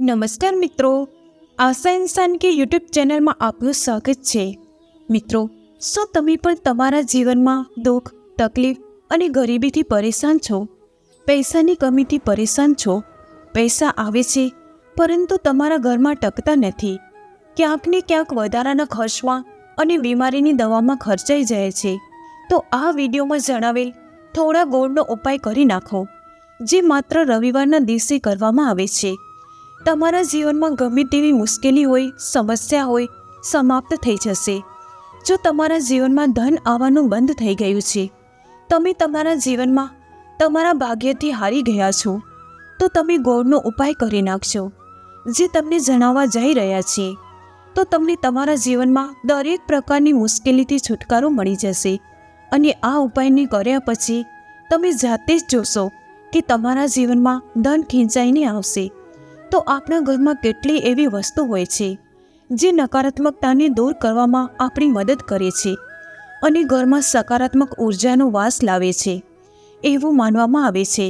નમસ્કાર મિત્રો. આશા ઇન્સાન કે યુટ્યુબ ચેનલમાં આપનું સ્વાગત છે. મિત્રો, શું તમે પણ તમારા જીવનમાં દુઃખ, તકલીફ અને ગરીબીથી પરેશાન છો? પૈસાની કમીથી પરેશાન છો? પૈસા આવે છે, પરંતુ તમારા ઘરમાં ટકતા નથી. ક્યાંકને ક્યાંક વધારાના ખર્ચમાં અને બીમારીની દવામાં ખર્ચાઈ જાય છે. તો આ વિડીયોમાં જણાવેલ થોડા ગોળનો ઉપાય કરી નાખો, જે માત્ર રવિવારના દિવસે કરવામાં આવે છે. તમારા જીવનમાં ગમે તેવી મુશ્કેલી હોય, સમસ્યા હોય, સમાપ્ત થઈ જશે. જો તમારા જીવનમાં ધન આવવાનું બંધ થઈ ગયું છે, તમે તમારા જીવનમાં તમારા ભાગ્યથી હારી ગયા છો, તો તમે ગોળનો ઉપાય કરી નાખશો જે તમને જણાવવા જઈ રહ્યા છીએ તો તમને તમારા જીવનમાં દરેક પ્રકારની મુશ્કેલીથી છુટકારો મળી જશે અને આ ઉપાયને કર્યા પછી તમે જાતે જ જોશો કે તમારા જીવનમાં ધન ખેંચાઈને આવશે. તો આપણા ઘરમાં કેટલી એવી વસ્તુ હોય છે, જે નકારાત્મકતાને દૂર કરવામાં આપણી મદદ કરે છે અને ઘરમાં સકારાત્મક ઉર્જાનો વાસ લાવે છે. એવું માનવામાં આવે છે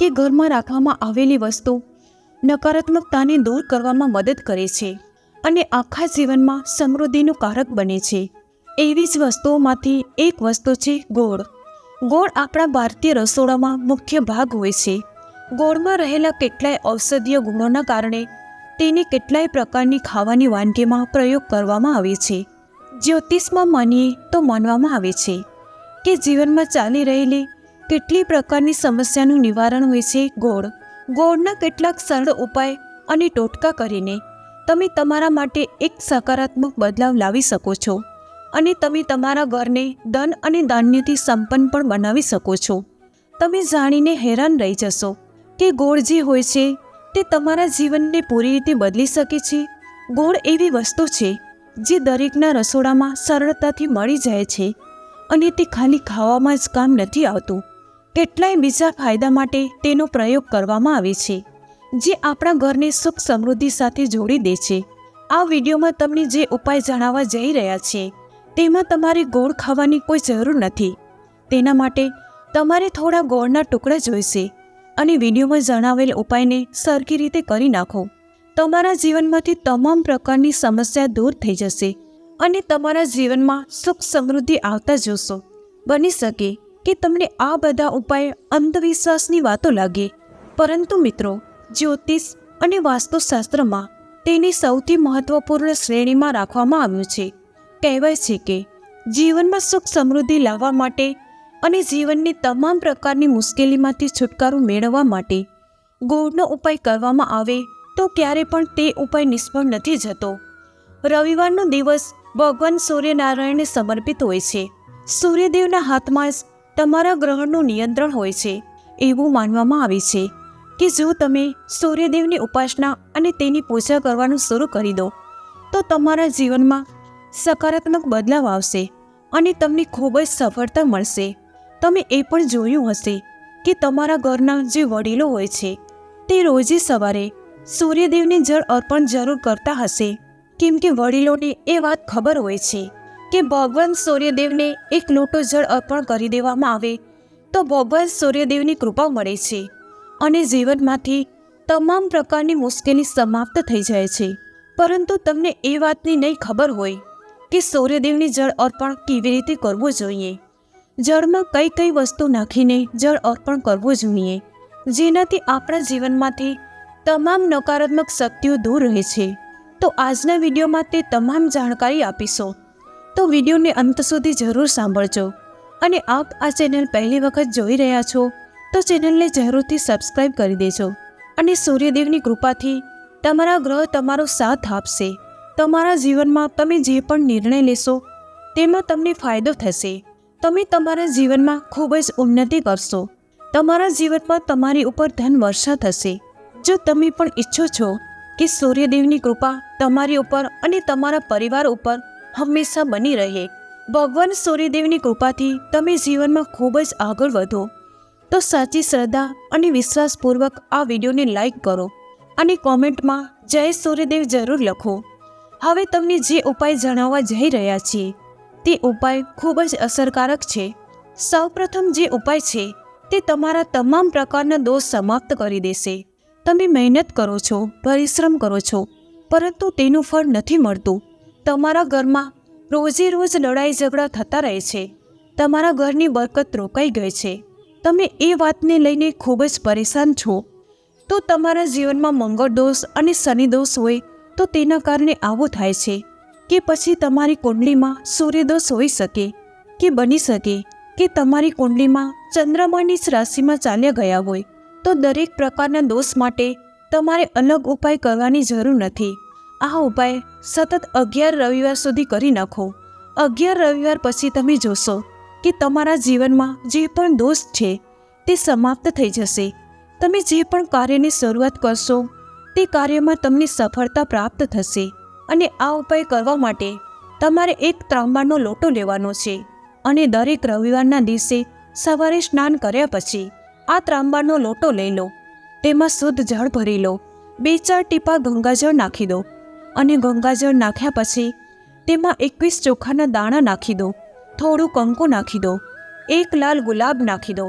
કે ઘરમાં રાખવામાં આવેલી વસ્તુ નકારાત્મકતાને દૂર કરવામાં મદદ કરે છે અને આખા જીવનમાં સમૃદ્ધિનું કારક બને છે. એવી જ વસ્તુઓમાંથી એક વસ્તુ છે ગોળ. ગોળ આપણા ભારતીય રસોડામાં મુખ્ય ભાગ હોય છે. ગોળમાં રહેલા કેટલાય ઔષધીય ગુણોના કારણે તેને કેટલાય પ્રકારની ખાવાની વાનગીમાં પ્રયોગ કરવામાં આવે છે. જ્યોતિષમાં માનીએ તો માનવામાં આવે છે કે જીવનમાં ચાલી રહેલી કેટલી પ્રકારની સમસ્યાનું નિવારણ હોય છે ગોળ. ગોળના કેટલાક સરળ ઉપાય અને ટોટકા કરીને તમે તમારા માટે એક સકારાત્મક બદલાવ લાવી શકો છો અને તમે તમારા ઘરને ધન અને ધાન્યથી સંપન્ન પણ બનાવી શકો છો. તમે જાણીને હેરાન રહી જશો. કે ગોળ જે હોય છે, તે તમારા જીવનને પૂરી રીતે બદલી શકે છે. ગોળ એવી વસ્તુ છે, જે દરેકના રસોડામાં સરળતાથી મળી જાય છે અને તે ખાલી ખાવામાં જ કામ નથી આવતું. કેટલાય બીજા ફાયદા માટે તેનો પ્રયોગ કરવામાં આવે છે, જે આપણા ઘરને સુખ સમૃદ્ધિ સાથે જોડી દે છે. આ વિડીયોમાં તમને જે ઉપાય જણાવવા જઈ રહ્યા છે, તેમાં તમારે ગોળ ખાવાની કોઈ જરૂર નથી. તેના માટે તમારે થોડા ગોળના ટુકડા જોઈશે. અને વિડીયોમાં જણાવેલ ઉપાયને સરખી રીતે કરી નાખો. તમારા જીવનમાંથી તમામ પ્રકારની સમસ્યા દૂર થઈ જશે અને તમારા જીવનમાં સુખ સમૃદ્ધિ આવતા જોશો. બની શકે કે તમને આ બધા ઉપાય અંધવિશ્વાસની વાતો લાગે. પરંતુ મિત્રો, જ્યોતિષ અને વાસ્તુશાસ્ત્રમાં તેની સૌથી મહત્વપૂર્ણ શ્રેણીમાં રાખવામાં આવ્યું છે. કહેવાય છે કે જીવનમાં સુખ સમૃદ્ધિ લાવવા માટે અને જીવનની તમામ પ્રકારની મુશ્કેલીમાંથી છુટકારો મેળવવા માટે ગોળનો ઉપાય કરવામાં આવે તો ક્યારે પણ તે ઉપાય નિષ્ફળ નથી જતો. રવિવારનો દિવસ ભગવાન સૂર્યનારાયણને સમર્પિત હોય છે. સૂર્યદેવના હાથમાં જ તમારા ગ્રહણનું નિયંત્રણ હોય છે. એવું માનવામાં આવે છે કે જો તમે સૂર્યદેવની ઉપાસના અને તેની પૂજા કરવાનું શરૂ કરી દો, તો તમારા જીવનમાં સકારાત્મક બદલાવ આવશે અને તમને ખૂબ જ સફળતા મળશે. તમે એ પણ જોયું હશે કે તમારા ઘરના જે વડીલો હોય છે, તે રોજે સવારે સૂર્યદેવને જળ અર્પણ જરૂર કરતા હશે. કેમ કે વડીલોને એ વાત ખબર હોય છે કે ભગવાન સૂર્યદેવને એક લોટો જળ અર્પણ કરી દેવામાં આવે, તો ભગવાન સૂર્યદેવની કૃપા મળે છે અને જીવનમાંથી તમામ પ્રકારની મુશ્કેલી સમાપ્ત થઈ જાય છે. પરંતુ તમને એ વાતની નહીં ખબર હોય કે સૂર્યદેવની જળ અર્પણ કેવી રીતે કરવું જોઈએ. જળમાં કઈ કઈ વસ્તુ નાખીને જળ અર્પણ કરવું જોઈએ, જેનાથી આપણા જીવનમાંથી તમામ નકારાત્મક શક્તિઓ દૂર રહે છે. તો આજના વિડીયોમાં તે તમામ જાણકારી આપીશું. તો વિડીયોને અંત સુધી જરૂર સાંભળજો. અને આપ આ ચેનલ પહેલી વખત જોઈ રહ્યા છો, તો ચેનલને જરૂરથી સબસ્ક્રાઇબ કરી દેજો. અને સૂર્યદેવની કૃપાથી તમારા ગ્રહ તમારો સાથ આપશે. તમારા જીવનમાં તમે જે પણ નિર્ણય લેશો, તેમાં તમને ફાયદો થશે. તમે તમારા જીવનમાં ખૂબ જ ઉન્નતિ કરશો. તમારા જીવનમાં તમારી ઉપર ધન વર્ષા થશે. જો તમે પણ ઈચ્છો છો કે સૂર્યદેવની કૃપા તમારી ઉપર અને તમારા પરિવાર ઉપર હંમેશા બની રહે. ભગવાન સૂર્યદેવની કૃપાથી તમે જીવનમાં ખૂબ જ આગળ વધો. તો સાચી શ્રદ્ધા અને વિશ્વાસપૂર્વક આ વિડીયોને લાઈક કરો અને કોમેન્ટમાં જય સૂર્યદેવ જરૂર લખો. હવે તમને જે ઉપાય જણાવવા જઈ રહ્યા છીએ તે ઉપાય ખૂબ જ અસરકારક છે. સૌપ્રથમ જે ઉપાય છે, તે તમારા તમામ પ્રકારના દોષ સમાપ્ત કરી દેશે. તમે મહેનત કરો છો, પરિશ્રમ કરો છો, પરંતુ તેનું ફળ નથી મળતું. તમારા ઘરમાં રોજે રોજ લડાઈ ઝઘડા થતા રહે છે. તમારા ઘરની બરકત રોકાઈ ગઈ છે. તમે એ વાતને લઈને ખૂબ જ પરેશાન છો. તો તમારા જીવનમાં મંગળ દોષ અને શનિ દોષ હોય તો તેના કારણે આવું થાય છે. કે પછી તમારી કુંડલીમાં સૂર્યદોષ હોઈ શકે કે બની શકે કે તમારી કુંડલીમાં ચંદ્રમાની રાશિમાં ચાલ્યા ગયા હોય, તો દરેક પ્રકારના દોષ માટે તમારે અલગ ઉપાય કરવાની જરૂર નથી. આ ઉપાય સતત અગિયાર રવિવાર સુધી કરી નાખો. અગિયાર રવિવાર પછી તમે જોશો કે તમારા જીવનમાં જે પણ દોષ છે, તે સમાપ્ત થઈ જશે. તમે જે પણ કાર્યની શરૂઆત કરશો, તે કાર્યમાં તમને સફળતા પ્રાપ્ત થશે. અને આ ઉપાય કરવા માટે તમારે એક ત્રાંબાનો લોટો લેવાનો છે અને દરેક રવિવારના દિવસે સવારે સ્નાન કર્યા પછી આ ત્રાંબાનો લોટો લઈ લો. તેમાં શુદ્ધ જળ ભરી લો. બે ચાર ટીપા ગંગાજળ નાખી દો અને ગંગાજળ નાખ્યા પછી તેમાં એકવીસ ચોખાના દાણા નાખી દો. થોડું કંકુ નાખી દો. એક લાલ ગુલાબ નાખી દો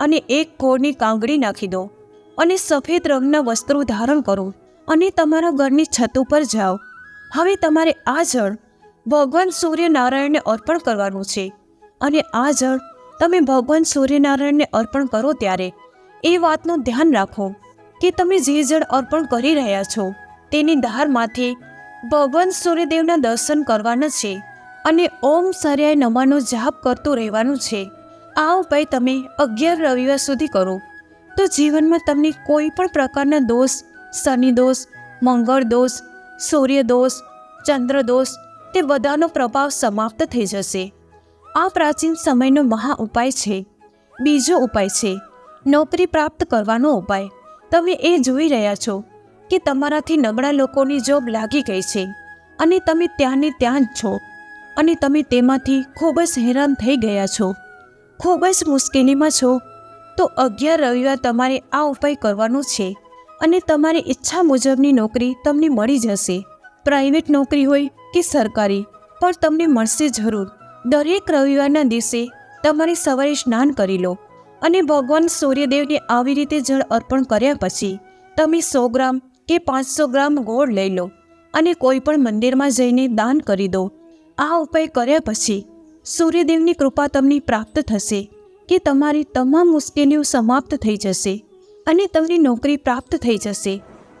અને એક કોળની કાંગડી નાખી દો અને સફેદ રંગના વસ્ત્રો ધારણ કરો અને તમારા ઘરની છત ઉપર જાઓ. હવે તમારે આ જળ ભગવાન સૂર્યનારાયણને અર્પણ કરવાનું છે. અને આ જળ તમે ભગવાન સૂર્યનારાયણને અર્પણ કરો ત્યારે એ વાતનું ધ્યાન રાખો કે તમે જે જળ અર્પણ કરી રહ્યા છો તેની ધારમાંથી ભગવાન સૂર્યદેવના દર્શન કરવાના છે અને ઓમ સર્યાય નમાનો જાપ કરતું રહેવાનું છે. આ ઉપાય તમે અગિયાર રવિવાર સુધી કરો. તો જીવનમાં તમને કોઈ પણ પ્રકારના દોષ, શનિ દોષ, મંગળ દોષ સૂર્ય ચંદ્રદોષ તે બધાનો પ્રભાવ સમાપ્ત થઈ જશે. આ પ્રાચીન સમયનો મહા ઉપાય છે. બીજો ઉપાય છે, નોકરી પ્રાપ્ત કરવાનો ઉપાય. તમે એ જોઈ રહ્યા છો કે તમારાથી નબળા લોકોની જોબ લાગી ગઈ છે અને તમે ત્યાંને ત્યાં જ છો અને તમે તેમાંથી ખૂબ જ હેરાન થઈ ગયા છો. ખૂબ જ મુશ્કેલીમાં છો. તો અગિયાર રવિવાર તમારે આ ઉપાય કરવાનો છે. અને તમારી ઈચ્છા મુજબની નોકરી તમને મળી જશે. પ્રાઇવેટ નોકરી હોય કે સરકારી, પણ તમને મળશે જરૂર. દરેક રવિવારના દિવસે તમારે સવારે સ્નાન કરી લો અને ભગવાન સૂર્યદેવને આવી રીતે જળ અર્પણ કર્યા પછી તમે સો ગ્રામ કે પાંચસો ગ્રામ ગોળ લઈ લો અને કોઈ પણ મંદિરમાં જઈને દાન કરી દો. આ ઉપાય કર્યા પછી સૂર્યદેવની કૃપા તમને પ્રાપ્ત થશે કે તમારી તમામ મુશ્કેલીઓ સમાપ્ત થઈ જશે. અને તમને નોકરી પ્રાપ્ત થઈ જશે.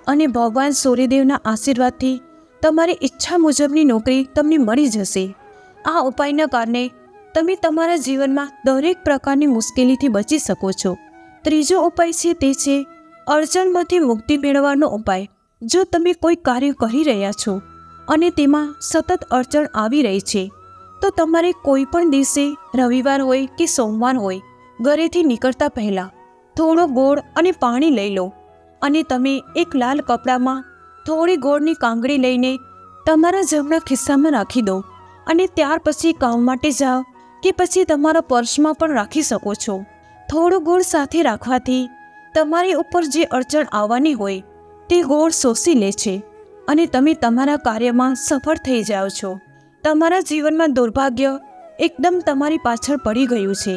અને ભગવાન સૂર્યદેવના આશીર્વાદથી તમારી ઈચ્છા મુજબની નોકરી તમને મળી જશે. આ ઉપાયના કારણે તમે તમારા જીવનમાં દરેક પ્રકારની મુશ્કેલીથી બચી શકો છો. ત્રીજો ઉપાય છે તે છે અડચણમાંથી મુક્તિ મેળવવાનો ઉપાય. જો તમે કોઈ કાર્ય કરી રહ્યા છો અને તેમાં સતત અડચણ આવી રહી છે, તો તમારે કોઈ પણ દિવસે રવિવાર હોય કે સોમવાર હોય, ઘરેથી નીકળતા પહેલાં થોડો ગોળ અને પાણી લઈ લો અને તમે એક લાલ કપડામાં થોડી ગોળની કાંગડી લઈને તમારા જમણા ખિસ્સામાં રાખી દો અને ત્યાર પછી કામ માટે જાઓ કે પછી તમારા પર્સમાં પણ રાખી શકો છો. થોડો ગોળ સાથે રાખવાથી તમારી ઉપર જે અડચણ આવવાની હોય તે ગોળ શોષી લે છે અને તમે તમારા કાર્યમાં સફળ થઈ જાઓ છો. તમારા જીવનમાં દુર્ભાગ્ય એકદમ તમારી પાછળ પડી ગયું છે.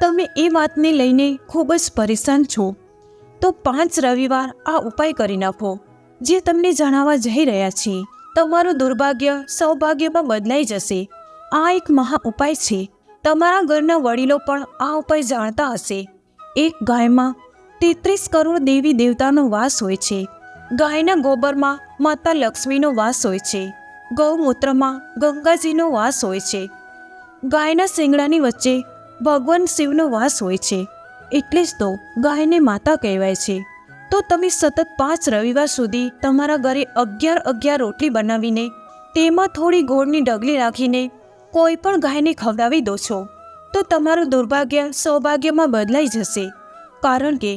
તમે એ વાતને લઈને ખૂબ જ પરેશાન છો. તો પાંચ રવિવાર આ ઉપાય કરી નાખો. જે તમને જણાવવા જઈ રહ્યા છીએ તમારું દુર્ભાગ્ય, સૌભાગ્યમાં બદલાઈ જશે. આ એક મહા ઉપાય છે. તમારા ઘરના વડીલો પણ આ ઉપાય જાણતા હશે. એક ગાયમાં તેત્રીસ કરોડ દેવી દેવતાનો વાસ હોય છે. ગાયના ગોબરમાં માતા લક્ષ્મીનો વાસ હોય છે. ગૌમૂત્રમાં ગંગાજીનો વાસ હોય છે. ગાયના શિંગડાની વચ્ચે ભગવાન શિવનો વાસ હોય છે. એટલે જ તો ગાયને માતા કહેવાય છે. તો તમે સતત પાંચ રવિવાર સુધી તમારા ઘરે અગિયાર અગિયાર રોટલી બનાવીને તેમાં થોડી ગોળની ડગલી રાખીને કોઈ પણ ગાયને ખવડાવી દો છો, તો તમારું દુર્ભાગ્ય સૌભાગ્યમાં બદલાઈ જશે. કારણ કે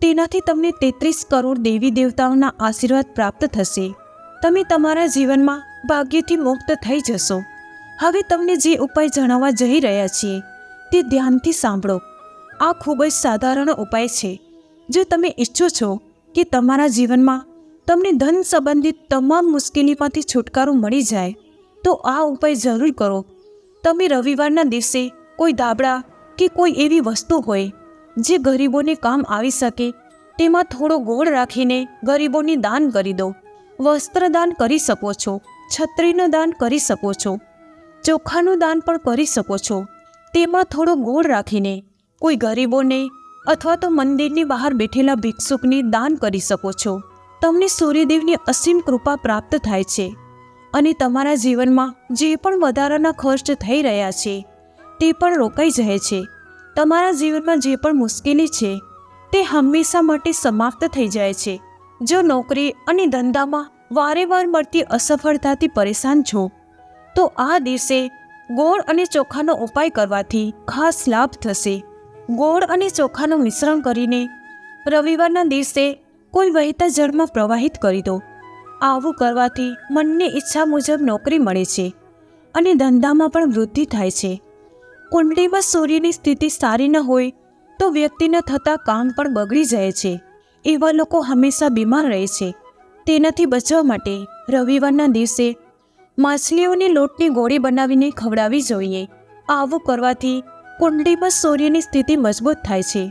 તેનાથી તમને તેત્રીસ કરોડ દેવી દેવતાઓના આશીર્વાદ પ્રાપ્ત થશે. તમે તમારા જીવનમાં ભાગ્યથી મુક્ત થઈ જશો. હવે તમને જે ઉપાય જણાવવા જઈ રહ્યા છીએ તે ધ્યાનથી સાંભળો. આ ખૂબ જ સાધારણ ઉપાય છે. જો તમે ઈચ્છો છો કે તમારા જીવનમાં તમને ધન સંબંધિત તમામ મુશ્કેલીમાંથી છુટકારો મળી જાય, તો આ ઉપાય જરૂર કરો. તમે રવિવારના દિવસે કોઈ ધાબળા કે કોઈ એવી વસ્તુ હોય, જે ગરીબોને કામ આવી શકે, તેમાં થોડો ગોળ રાખીને ગરીબોની દાન કરી દો. વસ્ત્રદાન કરી શકો છો, છત્રીનું દાન કરી શકો છો, ચોખાનું દાન પણ કરી શકો છો. તેમાં થોડો ગોળ રાખીને કોઈ ગરીબોને અથવા તો મંદિરની બહાર બેઠેલા ભિક્ષુકને દાન કરી શકો છો. તમને સૂર્યદેવની અસીમ કૃપા પ્રાપ્ત થાય છે અને તમારા જીવનમાં જે પણ વધારાના ખર્ચ થઈ રહ્યા છે, તે પણ રોકાઈ જાય છે. તમારા જીવનમાં જે પણ મુશ્કેલી છે, તે હંમેશા માટે સમાપ્ત થઈ જાય છે. જો નોકરી અને ધંધામાં વારે વાર મળતી અસફળતાથી પરેશાન છો, તો આ દિવસે ગોળ અને ચોખાનો ઉપાય કરવાથી ખાસ લાભ થશે. ગોળ અને ચોખાનું મિશ્રણ કરીને રવિવારના દિવસે કોઈ વહેતા જળમાં પ્રવાહિત કરી દો. આવું કરવાથી મનની ઈચ્છા મુજબ નોકરી મળે છે અને ધંધામાં પણ વૃદ્ધિ થાય છે. કુંડલીમાં સૂર્યની સ્થિતિ સારી ન હોય તો વ્યક્તિને થતા કામ પણ બગડી જાય છે. એવા લોકો હંમેશા બીમાર રહે છે. તેનાથી બચવા માટે રવિવારના દિવસે માછલીઓની લોટની ગોળી બનાવીને ખવડાવવી જોઈએ. આવું કરવાથી કુંડલીમાં સૂર્યની સ્થિતિ મજબૂત થાય છે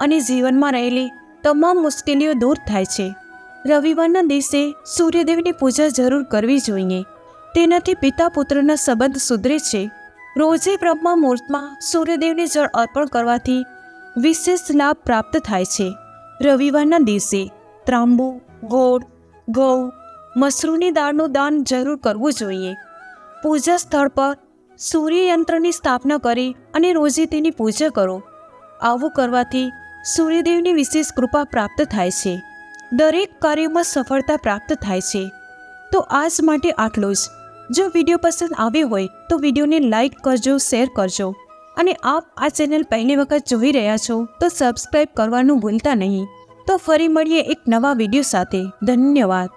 અને જીવનમાં રહેલી તમામ મુશ્કેલીઓ દૂર થાય છે. રવિવારના દિવસે સૂર્યદેવની પૂજા જરૂર કરવી જોઈએ. તેનાથી પિતા પુત્રના સંબંધ સુધરે છે. રોજે બ્રહ્મા મુહૂર્તમાં સૂર્યદેવને જળ અર્પણ કરવાથી વિશેષ લાભ પ્રાપ્ત થાય છે. રવિવારના દિવસે ત્રાંબુ, ગોળ, ઘઉં મસરૂરની દાળનું દાન જરૂર કરવું જોઈએ. પૂજા સ્થળ પર સૂર્યયંત્રની સ્થાપના કરી અને રોજે તેની પૂજા કરો. આવું કરવાથી સૂર્યદેવની વિશેષ કૃપા પ્રાપ્ત થાય છે. દરેક કાર્યમાં સફળતા પ્રાપ્ત થાય છે. તો આજ માટે આટલું જ. જો વીડિયો પસંદ આવ્યો હોય તો વિડીયોને લાઈક કરજો, શેર કરજો. અને આપ આ ચેનલ પહેલી વખત જોઈ રહ્યા છો તો સબસ્ક્રાઈબ કરવાનું ભૂલતા નહીં. તો ફરી મળીએ એક નવા વીડિયો સાથે. ધન્યવાદ.